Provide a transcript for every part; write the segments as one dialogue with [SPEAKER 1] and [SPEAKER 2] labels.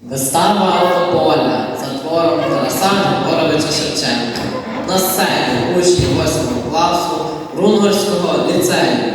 [SPEAKER 1] Вистава Поля за твором Тараса Григоровича Шевченка на сцені учні 8 класу Рунгольського ліцею.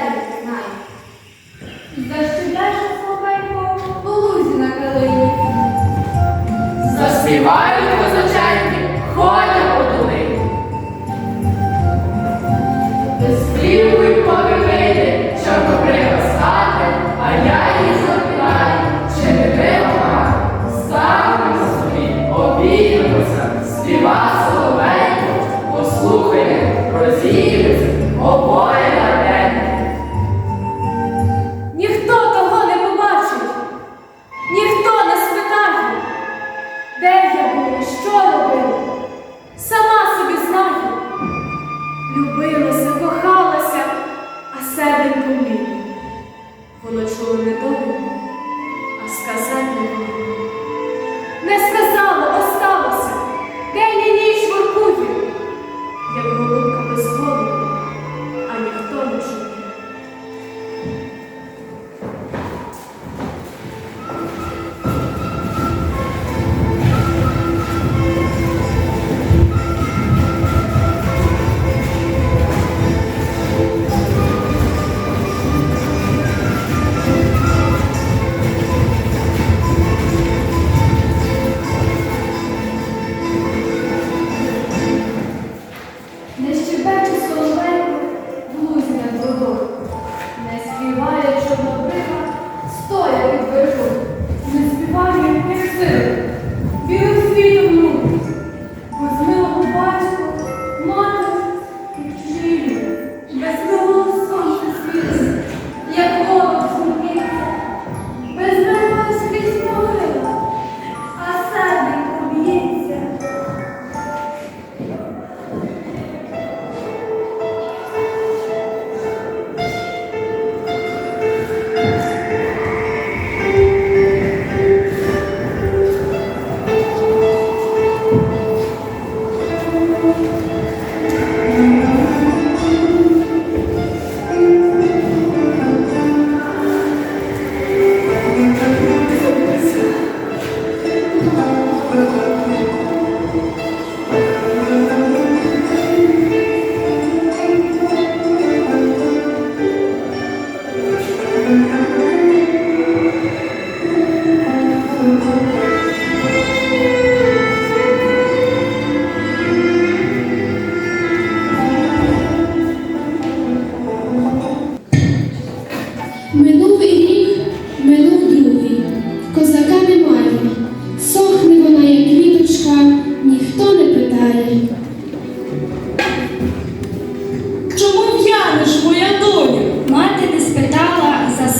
[SPEAKER 2] тебе знаю. Защебляше слабенько по лузі на калині. Заспіваю.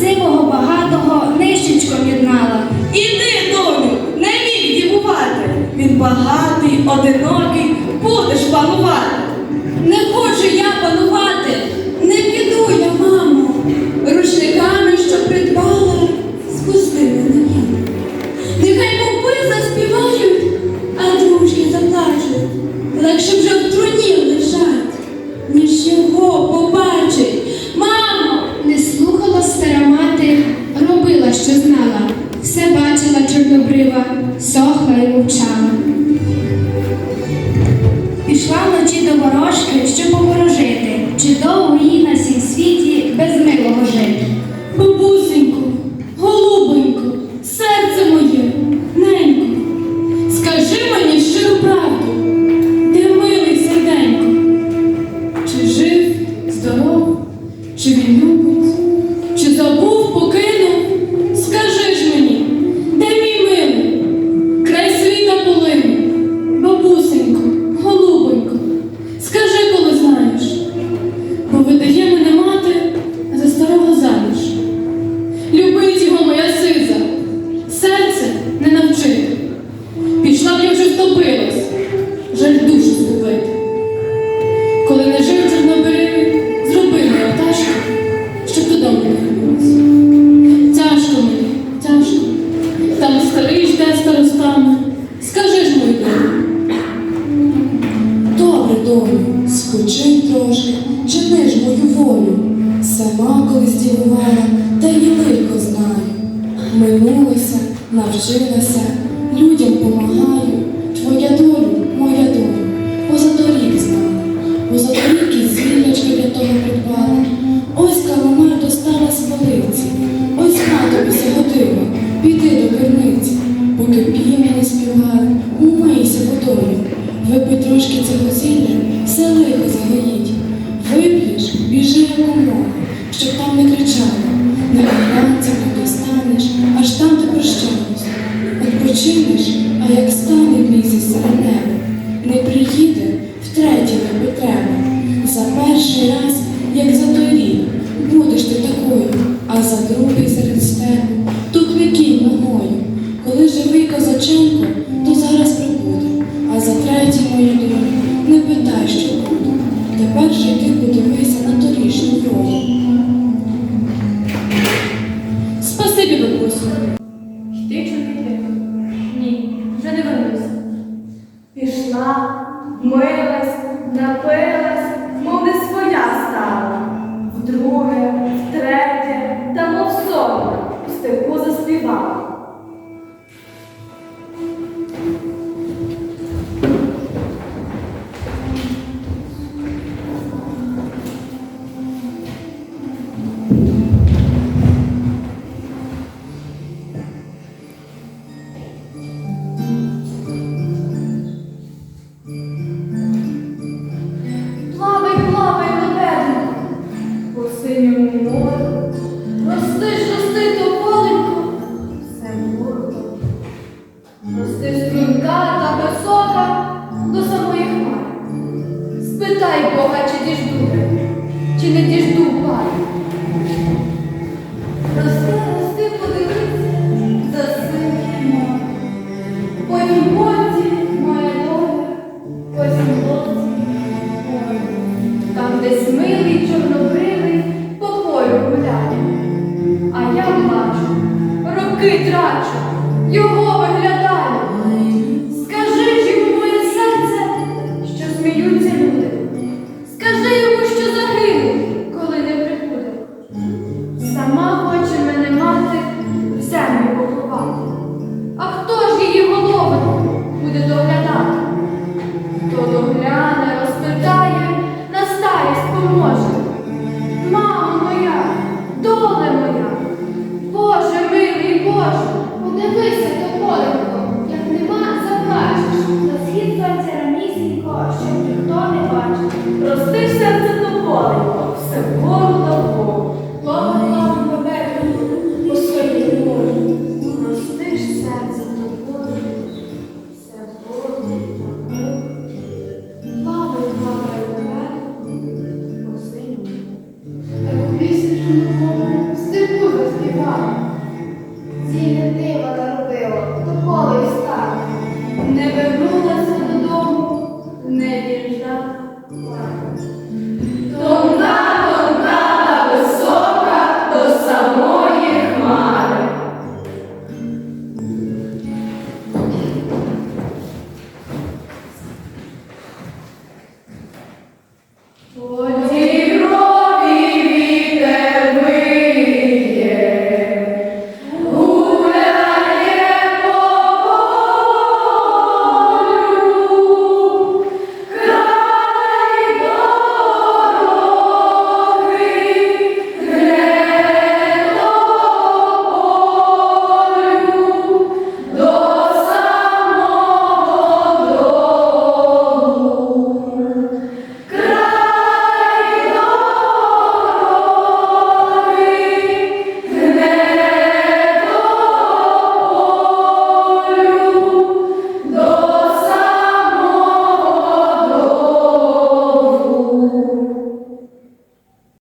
[SPEAKER 2] сивого, багатого нищечком єднала. Іди, доню, не міг дівувати. Він багатий,
[SPEAKER 1] одинокий, будеш панувати.
[SPEAKER 3] Не хочу я панувати, не піду я, мамо, рушниками, що придбала.
[SPEAKER 4] Минулося, навчилася, людям
[SPEAKER 1] помагала. милость, напила. Ну, Спитай Бога, чи діжду, чи не діжду пані. Рости, рости, подивися за. По німці моя доля, по сімлоці полі. Там десь милий, чорнобривий по гуляє. А я плачу, роки трачу, його.